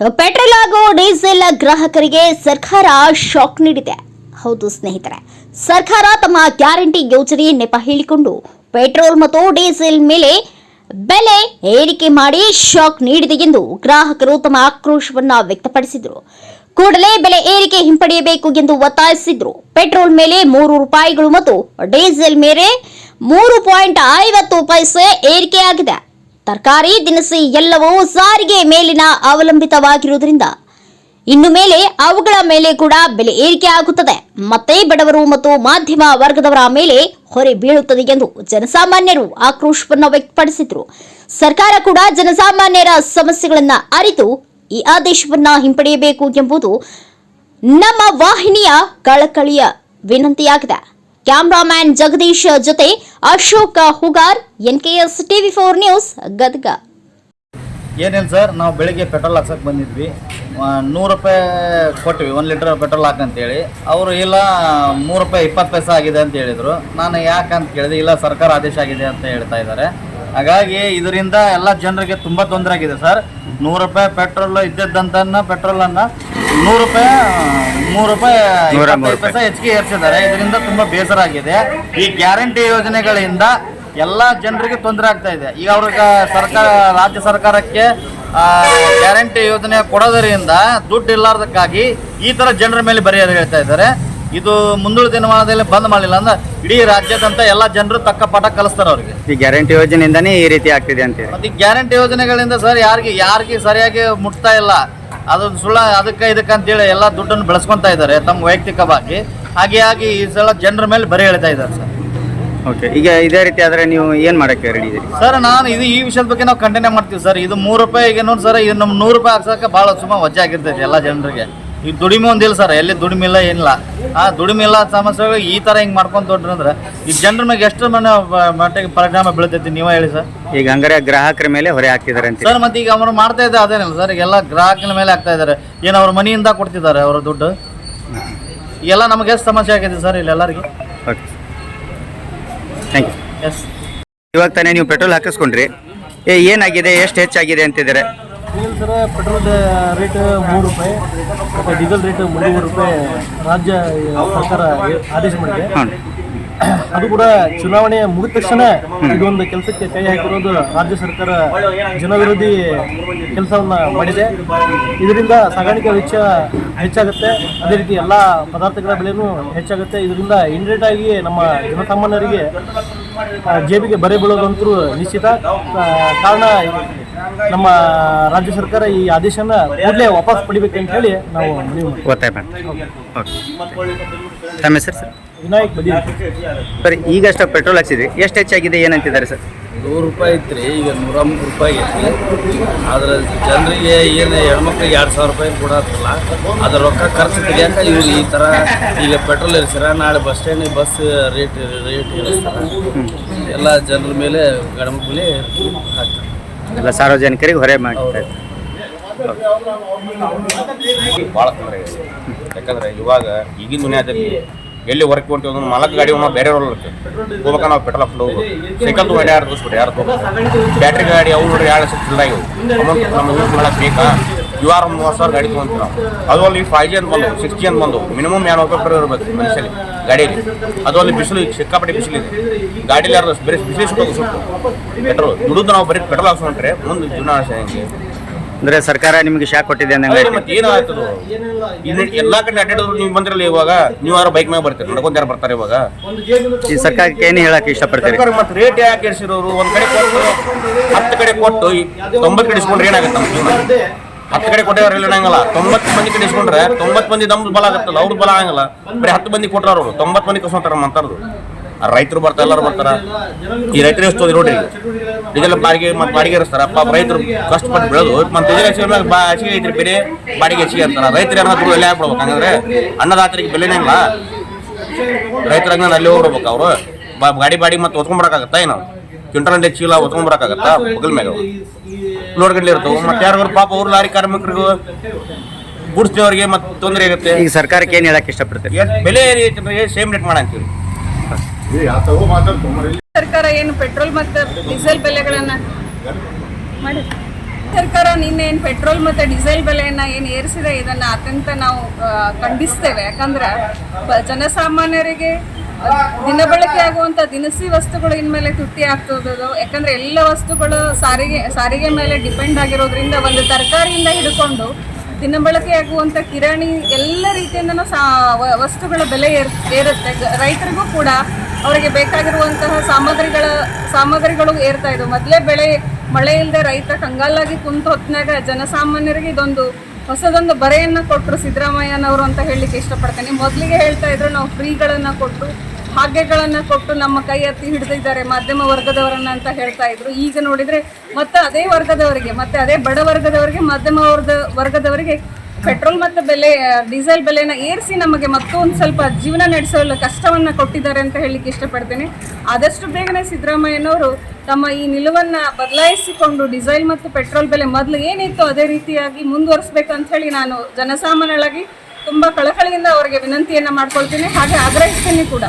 Petrol ಹಾಗೂ diesel ಗ್ರಾಹಕರಿಗೆ ಸರ್ಕಾರ ಶಾಕ್ ನೀಡಿದೆ. ಹೌದು ಸ್ನೇಹಿತರೆ, ಸರ್ಕಾರ ತಮ್ಮ ಗ್ಯಾರಂಟಿ ಯೋಜನೆ ನೆಪ ಹೇಳಿಕೊಂಡು ಪೆಟ್ರೋಲ್ ಮತ್ತು ಡೀಸೆಲ್ ಮೇಲೆ ಬೆಲೆ ಏರಿಕೆ ಮಾಡಿ ಶಾಕ್ ನೀಡಿದೆ ಎಂದು ಗ್ರಾಹಕರು ತಮ್ಮ ಆಕ್ರೋಶವನ್ನ ವ್ಯಕ್ತಪಡಿಸಿದರು. ಕೂಡಲೇ ಬೆಲೆ ಏರಿಕೆ ಹಿಂಪಡೆಯಬೇಕು ಎಂದು ಒತ್ತಾಯಿಸಿದ್ರು. ಪೆಟ್ರೋಲ್ ಮೇಲೆ ಮೂರು ರೂಪಾಯಿಗಳು ಮತ್ತು ಡೀಸೆಲ್ ಮೇಲೆ ಮೂರು ಪಾಯಿಂಟ್ ಐವತ್ತು ಪೈಸೆ ಏರಿಕೆಯಾಗಿದೆ. ತರಕಾರಿ ದಿನಸಿ ಎಲ್ಲವೂ ಸಾರಿಗೆ ಮೇಲಿನ ಅವಲಂಬಿತವಾಗಿರುವುದರಿಂದ ಇನ್ನು ಮೇಲೆ ಅವುಗಳ ಮೇಲೆ ಕೂಡ ಬೆಲೆ ಏರಿಕೆ ಆಗುತ್ತದೆ. ಮತ್ತೆ ಬಡವರು ಮತ್ತು ಮಾಧ್ಯಮ ವರ್ಗದವರ ಮೇಲೆ ಹೊರೆ ಬೀಳುತ್ತದೆ ಎಂದು ಜನಸಾಮಾನ್ಯರು ಆಕ್ರೋಶವನ್ನು ವ್ಯಕ್ತಪಡಿಸಿದರು. ಸರ್ಕಾರ ಕೂಡ ಜನಸಾಮಾನ್ಯರ ಸಮಸ್ಯೆಗಳನ್ನ ಅರಿತು ಈ ಆದೇಶವನ್ನ ಹಿಂಪಡೆಯಬೇಕು ಎಂಬುದು ನಮ್ಮ ವಾಹಿನಿಯ ಕಳಕಳಿಯ ವಿನಂತಿಯಾಗಿದೆ. ಕ್ಯಾಮ್ರಾಮ್ಯಾನ್ ಜಗದೀಶ್ ಜೊತೆ Ashoka Hugar, NKS TV four news, Gadag. ಏನಿಲ್ಲ ಸರ್, ನಾವು ಬೆಳಿಗ್ಗೆ ಪೆಟ್ರೋಲ್ ಹಾಕ್ಸಕ್ಕೆ ಬಂದಿದ್ವಿ. ನೂರು ರೂಪಾಯಿ ಕೊಟ್ವಿ, ಒಂದು ಲೀಟ್ರ್ ಪೆಟ್ರೋಲ್ ಹಾಕಂತೇಳಿ ಅವರು, ಇಲ್ಲ, ಮೂರು ರೂಪಾಯಿ ಇಪ್ಪತ್ತು ಪೈಸೆ ಆಗಿದೆ ಅಂತ ಹೇಳಿದರು. ನಾನು ಯಾಕೆ ಅಂತ ಕೇಳಿದೆ, ಇಲ್ಲ, ಸರ್ಕಾರ ಆದೇಶ ಆಗಿದೆ ಅಂತ ಹೇಳ್ತಾ ಇದ್ದಾರೆ. ಹಾಗಾಗಿ, ಇದರಿಂದ ಎಲ್ಲ ಜನರಿಗೆ ತುಂಬ ತೊಂದರೆ ಆಗಿದೆ ಸರ್. ನೂರು ರೂಪಾಯಿ ಪೆಟ್ರೋಲ್ ಇದ್ದದ್ದಂತ ಪೆಟ್ರೋಲನ್ನು ನೂರು ರೂಪಾಯಿ ಮೂರು ರೂಪಾಯಿ ನೂರ ಮೂರು ಇಪ್ಪತ್ತೈದು ಪೈಸೆ ಹೆಚ್ಚಿಗೆ ಏರ್ಸಿದ್ದಾರೆ. ಇದರಿಂದ ತುಂಬಾ ಬೇಸರ ಆಗಿದೆ ಈ ಗ್ಯಾರಂಟಿ ಯೋಜನೆಗಳಿಂದ ಎಲ್ಲ ಜನರಿಗೆ ತೊಂದರೆ ಆಗ್ತಾ ಇದೆ. ಈಗ ಅವ್ರಿಗೆ ಸರ್ಕಾರ ರಾಜ್ಯ ಸರ್ಕಾರಕ್ಕೆ ಗ್ಯಾರಂಟಿ ಯೋಜನೆ ಕೊಡೋದರಿಂದ ದುಡ್ಡು ಇಲ್ಲಾರ್ದಕ್ಕಾಗಿ ಈ ತರ ಜನರ ಮೇಲೆ ಬರೆಯೋದು ಹೇಳ್ತಾ ಇದ್ದಾರೆ. ಇದು ಮುಂದೂಡ ದಿನಮಾನದಲ್ಲಿ ಬಂದ್ ಮಾಡಲಿಲ್ಲ ಅಂದ್ರೆ ಇಡೀ ರಾಜ್ಯದಂತ ಎಲ್ಲ ಜನರು ತಕ್ಕ ಪಾಠ ಕಲಿಸ್ತಾರೆ ಅವ್ರಿಗೆ. ಈ ಗ್ಯಾರಂಟಿ ಯೋಜನೆಯಿಂದಾನೇ ಈ ರೀತಿ ಆಗ್ತಿದೆ ಅಂತೇಳಿ ಮತ್ತೆ ಈ ಗ್ಯಾರಂಟಿ ಯೋಜನೆಗಳಿಂದ ಸರ್ ಯಾರಿಗೆ ಯಾರಿಗೆ ಸರಿಯಾಗಿ ಮುಟ್ತಾ ಇಲ್ಲ. ಅದು ಸುಳ್ಳ ಅದಕ್ಕೆ ಇದಕ್ಕೆ ಅಂತೇಳಿ ಎಲ್ಲ ದುಡ್ಡನ್ನು ಬೆಳೆಸ್ಕೊತಾ ಇದ್ದಾರೆ ತಮ್ಮ ವೈಯಕ್ತಿಕವಾಗಿ. ಹಾಗೆ ಆಗಿ ಈ ಸಲ ಜನರ ಮೇಲೆ ಬರೆ ಹೇಳ್ತಾ ಇದ್ದಾರೆ ಸರ್. ಓಕೆ ಈಗ ಇದೇ ರೀತಿ ಆದರೆ ನೀವು ಏನು ಮಾಡೋಕ್ಕೆ ರೆಡಿ ಇದ್ದೀರಿ ಸರ್ ನಾನು ಇದು ಈ ವಿಷಯದ ಬಗ್ಗೆ ನಾವು ಕಂಟಿನ್ಯೂ ಮಾಡ್ತೀವಿ ಸರ್. ಇದು ಮೂರು ರೂಪಾಯಿಗೆ ನೋಡಿ ಸರ್ ಇದು ನಮ್ಮ ನೂರು ರೂಪಾಯಿ ಹಾಕ್ಸೋಕೆ ಭಾಳ ಸುಮ್ಮ ವಜ್ಜೆ ಆಗಿರ್ತೈತೆ ಎಲ್ಲ ಜನರಿಗೆ. ಈಗ ದುಡಿಮೆ ಒಂದಿಲ್ಲ ಸರ್ ಎಲ್ಲಿ ದುಡಿಮೆ ಇಲ್ಲ ಏನಿಲ್ಲ. ಆ ದುಡಿಮೆ ಇಲ್ಲ ಸಮಸ್ಯೆ ಈ ಥರ ಹಿಂಗೆ ಮಾಡ್ಕೊಂಡು ದೊಡ್ಡ ಅಂದ್ರೆ ಈ ಜನರ ಮೇಲೆ ಎಷ್ಟು ಮನೆ ಮಟ್ಟಿಗೆ ಪರಿಣಾಮ ಬೀಳ್ತೈತಿ ನೀವೇ ಹೇಳಿ ಸರ್. ಈಗ ಹಂಗಾರೆ ಗ್ರಾಹಕರ ಮೇಲೆ ಹೊರೆ ಹಾಕ್ತಿದ್ದಾರೆ ಅಂತ ಸರ್ ಮತ್ತೆ ಈಗ ಅವರು ಮಾಡ್ತಾ ಇದ್ದಾರೆ ಅದೇನಿಲ್ಲ ಸರ್. ಈಗೆಲ್ಲ ಗ್ರಾಹಕನ ಮೇಲೆ ಆಗ್ತಾ ಇದ್ದಾರೆ. ಏನು ಅವ್ರ ಮನೆಯಿಂದ ಕೊಡ್ತಿದ್ದಾರೆ ಅವರ ದುಡ್ಡು? ಎಲ್ಲ ನಮಗೆ ಎಷ್ಟು ಸಮಸ್ಯೆ ಆಗಿದೆ ಸರ್ ಇಲ್ಲೆಲ್ಲರಿಗೆ ಓಕೆ ಥ್ಯಾಂಕ್ ಯು ಎಸ್ ಇವಾಗ ತಾನೇ ನೀವು ಪೆಟ್ರೋಲ್ ಹಾಕಿಸ್ಕೊಂಡ್ರಿ. ಏ ಏನಾಗಿದೆ ಎಷ್ಟು ಹೆಚ್ಚಾಗಿದೆ ಅಂತಿದ್ದಾರೆ? ಡೀಸೆಲ್ ಸರ ಪೆಟ್ರೋಲ್ ರೇಟ್ ಮೂರು ರೂಪಾಯಿ ಮತ್ತು ಡೀಸೆಲ್ ರೇಟ್ ಮುನ್ನೂರು ರೂಪಾಯಿ ರಾಜ್ಯ ಸರ್ಕಾರ ಆದೇಶ ಮಾಡಿದೆ. ಅದು ಕೂಡ ಚುನಾವಣೆ ಮುಗಿದ ತಕ್ಷಣ ಇದೊಂದು ಕೆಲಸಕ್ಕೆ ಕೈ ಹಾಕಿರೋದು ರಾಜ್ಯ ಸರ್ಕಾರ ಜನವಿರೋಧಿ ಕೆಲಸವನ್ನ ಮಾಡಿದೆ. ಇದರಿಂದ ಸಾಗಾಣಿಕೆ ವೆಚ್ಚ ಹೆಚ್ಚಾಗುತ್ತೆ. ಅದೇ ರೀತಿ ಎಲ್ಲ ಪದಾರ್ಥಗಳ ಬೆಲೆನೂ ಹೆಚ್ಚಾಗುತ್ತೆ. ಇದರಿಂದ ಇಂಡೈರೆಕ್ಟ್ ಆಗಿ ನಮ್ಮ ಜನಸಾಮಾನ್ಯರಿಗೆ ಜೇಬಿಗೆ ಬರೆ ಬೀಳೋದಂತೂ ನಿಶ್ಚಿತ. ಕಾರಣ ನಮ್ಮ ರಾಜ್ಯ ಸರ್ಕಾರ ಈ ಆದೇಶನ ಕೂಡಲೇ ವಾಪಸ್ ಅಂತ ಹೇಳಿ ನಾವು ಮನವಿ ಮಾಡ್ತೀವಿ. ಓಕೆ. ತಮ್ಮ ಹೆಸರು ಸರ್? ವಿನಾಯಕ್ ಬದಿ ಸರ್ ಈಗಷ್ಟು ಪೆಟ್ರೋಲ್ ಹಾಕ್ಸಿದ್ರಿ. ಎಷ್ಟು ಹೆಚ್ಚಾಗಿದೆ ಏನಂತಿದ್ದಾರೆ ಸರ್? ನೂರು ರೂಪಾಯಿ ಇತ್ತು ರೀ ಈಗ ನೂರ ಮೂರು ರೂಪಾಯಿ ಐತಿ ಆದ್ರೆ ಜನರಿಗೆ ಏನು ಹೆಣ್ಮಕ್ಳಿಗೆ ಎರಡು ಸಾವಿರ ರೂಪಾಯಿ ಕೊಡತ್ತಲ್ಲ ಅದ್ರ ರೊಕ್ಕ ಖರ್ಚು ತೆಗಿಯಾಕ ಇವ್ರು ಈ ಥರ ಈಗ ಪೆಟ್ರೋಲ್ ಇರಿಸ್ಯಾರ ನಾಳೆ bus stand bus rate rate ಇರಿಸ್ತಾರ ಎಲ್ಲ ಜನರ ಮೇಲೆ ಗಣಮಕ್ಳಿ ಹಾಕ್ತಾರೆ. ಎಲ್ಲ ಸಾರ್ವಜನಿಕರಿಗೆ ಹೊರೆ ಮಾಡ್ತಾರೆ ಭಾಳ ತೊಂದರೆ ಯಾಕಂದ್ರೆ ಇವಾಗ ಈಗಿನ ದುನಿಯಾದಲ್ಲಿ ಎಲ್ಲಿ ವರ್ಕ್ ಹೊಂಟಿವಿ ಅಂದ್ರೆ ನಾಲ್ಕು ಗಾಡಿ ಒಂದು ಬೇರೆ ಇರುತ್ತೆ ಹೋಗ್ಬೇಕಾ ನಾವು ಪೆಟ್ರೋಲ್ ಹಾಕೊಂಡು ಹೋಗ್ಬೇಕು ಸೈಕಲ್ ತೊಗೊಂಡು ಯಾರು ತೋರಿಸ್ಬಿಟ್ಟು ಯಾರು ಬ್ಯಾಟ್ರಿ ಗಾಡಿ ಅವ್ರು ಎರಡು ಸಿಕ್ಕಿಲ್ಲ ಇವು ಅಮೌಂಟ್ ನಮ್ಮ ಯೂಸ್ ಮಾಡೋಕ್ಕೆ ಬೇಕಾ? ಇವಾರ ಒಂದು ಮೂವತ್ತು ಸಾವಿರ ಗಾಡಿ ತೊಗೊಂತೀವಿ ನಾವು. ಅದು ಅಲ್ಲಿ ಫೈವ್ ಜಿ ಅಂತ ಬಂದು ಸಿಕ್ಸ್ ಜಿ ಅಂತ ಬಂದು ಮಿನಿಮಮ್ ಏನು ರೂಪಾಯಿ ಇರಬೇಕು ಮನುಷ್ಯಲಿ ಗಾಡಿಯಲ್ಲಿ. ಅದು ಅಲ್ಲಿ ಬಿಸಿಲು ಈಗ ಸಿಕ್ಕಾಪಟ್ಟೆ ಬಿಸಿಲಿದೆ ಗಾಡಿಯಲ್ಲಿ ಯಾರು ಬರೀ ಬಿಸಿಲು ಸುಟ್ಟು ಸುಟ್ಟು. ಪೆಟ್ರೋಲ್ ದುಡಿದು ನಾವು ಬರೀ ಪೆಟ್ರೋಲ್ ಹಾಕ್ಸ್ಕೊಂಡ್ರೆ ಮುಂದೆ ಜೀವನ ಹೆಂಗೆ? ಅಂದರೆ ಸರ್ಕಾರ ನಿಮಗೆ ಶಾಕ್ ಕೊಟ್ಟಿದೆ ಅಂದಂಗೆ. ಮತ್ತೆ ಇಲ್ಲಿ ಎಲ್ಲಾ ಕಡೆ ಅಡ್ಡಾಡೋದು ನೀವು ಬಂದ್ರಲ್ಲ ಇವಾಗ ನೀವು ಯಾರು ಬೈಕ್ ಮೇಲೆ ಬರ್ತೀರಿ ನಡ್ಕೊಂತ ಯಾರು ಬರ್ತಾರೆ ಇವಾಗ? ಈ ಸರ್ಕಾರಕ್ಕೆ ಏನು ಹೇಳಕ್ಕೆ ಇಷ್ಟಪಡ್ತೀರಿ? ಸರ್ಕಾರ ಮತ್ತೆ ರೇಟ್ ಯಾಕೆ ಇಳಿಸಿರೋರು ಒಂದ್ ಕಡೆ ಕೊಟ್ಟು ಹತ್ತು ಕಡೆ ಕೊಟ್ಟು ತೊಂಬತ್ತು ಕಡೆ ಇಸ್ಕೊಂಡ್ರೆ ಏನಾಗುತ್ತೆ ನಮ್ಮ ಜೀವನ? ಹತ್ತು ಕಡೆ ಕೊಟ್ಟವ್ರು ಇಲ್ಲ ತೊಂಬತ್ತು ಮಂದಿ ಕಡೆ ಇಸ್ಕೊಂಡ್ರೆ ತೊಂಬತ್ತು ಮಂದಿ ನಮ್ದು ಬಲ ಆಗುತ್ತಲ್ಲ, ಅವ್ರದ್ದು ಬಲ ಆಗಂಗಿಲ್ಲ. ಬರೀ ಹತ್ತು ಮಂದಿ ಕೊಟ್ಟರು ಅವರು. ತೊಂಬತ್ತು ಮಂದಿ ಕಸ್ಕೊಂತಾರ ಮಾತಾಡೋದು ರೈತರು ಬರ್ತಾರೆ, ಎಲ್ಲರೂ ಬರ್ತಾರ. ಈ ರೈತರು ಎಷ್ಟು ನೋಡ್ರಿ ಡೀಸೆಲ್ ಬಾಡಿಗೆ ಮತ್ತೆ ಬಾಡಿಗೆ ಇರಿಸ್ತಾರ ಪಾಪ ರೈತರು ಕಷ್ಟಪಟ್ಟು ಬೆಳೆದು, ಮತ್ತೆ ಡೀಸೆಲ್ ಹೆಚ್ಚಿಗೆ ಬಾ ಹೆಚ್ಚಿಗೆ ಐತ್ರಿ ಬೇರೆ ಬಾಡಿಗೆ ಹೆಚ್ಚಿಗೆ ಅಂತಾರ. ರೈತರು ಏನಾದ್ರು ದುಡ್ಡು ಎಲ್ಲಿ ಹಾಕ್ಬಿಡ್ಬೇಕು. ಹಂಗಂದ್ರೆ ಅನ್ನದಾತರಿಗೆ ಬೆಲೆನೇ ಇಲ್ಲ. ರೈತರಾಗ ಅಲ್ಲಿ ಹೋಗ್ಬಿಡ್ಬೇಕು ಅವರು. ಗಾಡಿ ಬಾಡಿಗೆ ಮತ್ತೆ ಹೊತ್ಕೊಂಡ್ಬರಕಾಗತ್ತಾ ಏನು? ಕ್ವಿಂಟಲ್ ಅಂಡೆ ಚೀಲ ಹೊತ್ಕೊಂಡ್ಬರಕಾಗತ್ತಾ ಬಗಲ್ ಮ್ಯಾಗ ಗಡ್ಲೆ ಇರ್ತಾವೆ. ಮತ್ತೆ ಯಾರು ಪಾಪ ಅವ್ರ ಲಾರಿ ಕಾರ್ಮಿಕರಿಗೂ ಗುಡ್ಸ್ದವ್ರಿಗೆ ಮತ್ತೆ ತೊಂದರೆ ಆಗುತ್ತೆ. ಈಗ ಸರ್ಕಾರಕ್ಕೆ ಏನು ಹೇಳಕ್ಕೆ ಇಷ್ಟಪಡ್ತೇವೆ ಎಷ್ಟ್ ಬೆಲೆ ಸೇಮ್ ರೇಟ್ ಮಾಡಂತೀವಿ ಸರ್ಕಾರ ಏನು ಪೆಟ್ರೋಲ್ ಮತ್ತು ಡೀಸೆಲ್ ಬೆಲೆಗಳನ್ನ ಮಾಡಿ? ಸರ್ಕಾರ ನಿನ್ನೆ ಏನು ಪೆಟ್ರೋಲ್ ಮತ್ತು ಡೀಸೆಲ್ ಬೆಲೆಯನ್ನು ಏನು ಏರಿಸಿದೆ ಇದನ್ನ ಅತ್ಯಂತ ನಾವು ಖಂಡಿಸ್ತೇವೆ. ಯಾಕಂದ್ರೆ ಜನಸಾಮಾನ್ಯರಿಗೆ ಆ, ದಿನಬಳಕೆ ಆಗುವಂತ ದಿನಸಿ ವಸ್ತುಗಳು ಇನ್ಮೇಲೆ ತುಟ್ಟಿ ಆಗ್ತದೋ ಯಾಕಂದ್ರೆ ಎಲ್ಲ ವಸ್ತುಗಳು ಸಾರಿಗೆ ಸಾರಿಗೆ ಮೇಲೆ ಡಿಪೆಂಡ್ ಆಗಿರೋದ್ರಿಂದ ಒಂದು ತರಕಾರಿಯಿಂದ ಹಿಡ್ಕೊಂಡು ದಿನಬಳಕೆ ಆಗುವಂತ ಕಿರಾಣಿ ಎಲ್ಲ ರೀತಿಯಿಂದನೂ ಸಾ ವಸ್ತುಗಳ ಬೆಲೆ ಏರ್ ಏರುತ್ತೆ. ರೈತರಿಗೂ ಕೂಡ ಅವರಿಗೆ ಬೇಕಾಗಿರುವಂತಹ ಸಾಮಗ್ರಿಗಳ ಸಾಮಗ್ರಿಗಳು ಏರ್ತಾ ಇದ್ದವು ಮೊದಲೇ ಬೆಳೆ ಮಳೆ ಇಲ್ಲದೆ ರೈತ ಕಂಗಾಲಾಗಿ ಕುಂತು ಹೊತ್ತಿನಾಗ ಜನಸಾಮಾನ್ಯರಿಗೆ ಇದೊಂದು ಹೊಸದೊಂದು ಬರೆಯನ್ನು ಕೊಟ್ಟರು ಸಿದ್ದರಾಮಯ್ಯನವರು ಅಂತ ಹೇಳಲಿಕ್ಕೆ ಇಷ್ಟಪಡ್ತೇನೆ. ಮೊದಲಿಗೆ ಹೇಳ್ತಾ ಇದ್ರು ನಾವು ಫ್ರೀಗಳನ್ನು ಕೊಟ್ಟು ಭಾಗ್ಯಗಳನ್ನು ಕೊಟ್ಟು ನಮ್ಮ ಕೈ ಹತ್ತಿ ಹಿಡಿದಿದ್ದಾರೆ ಮಾಧ್ಯಮ ವರ್ಗದವರನ್ನ ಅಂತ ಹೇಳ್ತಾ ಇದ್ರು. ಈಗ ನೋಡಿದರೆ ಮತ್ತೆ ಅದೇ ವರ್ಗದವರಿಗೆ, ಮತ್ತೆ ಅದೇ ಬಡ ವರ್ಗದವರಿಗೆ, ಮಧ್ಯಮ ವರ್ಗ ವರ್ಗದವರಿಗೆ ಪೆಟ್ರೋಲ್ ಮತ್ತು ಬೆಲೆ, ಡೀಸೆಲ್ ಬೆಲೆನ ಏರಿಸಿ ನಮಗೆ ಮತ್ತೊಂದು ಸ್ವಲ್ಪ ಜೀವನ ನಡೆಸಲು ಕಷ್ಟವನ್ನು ಕೊಟ್ಟಿದ್ದಾರೆ ಅಂತ ಹೇಳಲಿಕ್ಕೆ ಇಷ್ಟಪಡ್ತೇನೆ. ಆದಷ್ಟು ಬೇಗನೆ ಸಿದ್ದರಾಮಯ್ಯನವರು ತಮ್ಮ ಈ ನಿಲುವನ್ನ ಬದಲಾಯಿಸಿಕೊಂಡು ಡೀಸೆಲ್ ಮತ್ತು ಪೆಟ್ರೋಲ್ ಬೆಲೆ ಮೊದಲು ಏನಿತ್ತು ಅದೇ ರೀತಿಯಾಗಿ ಮುಂದುವರಿಸಬೇಕಂತ ಹೇಳಿ ನಾನು ಜನಸಾಮಾನ್ಯಳಾಗಿ ತುಂಬಾ ಕಳಕಳಿಯಿಂದ ಅವರಿಗೆ ವಿನಂತಿಯನ್ನ ಮಾಡ್ಕೊಳ್ತೀನಿ. ಹಾಗೆ ಆಗ್ರಹಿಸ್ತೀನಿ ಕೂಡ.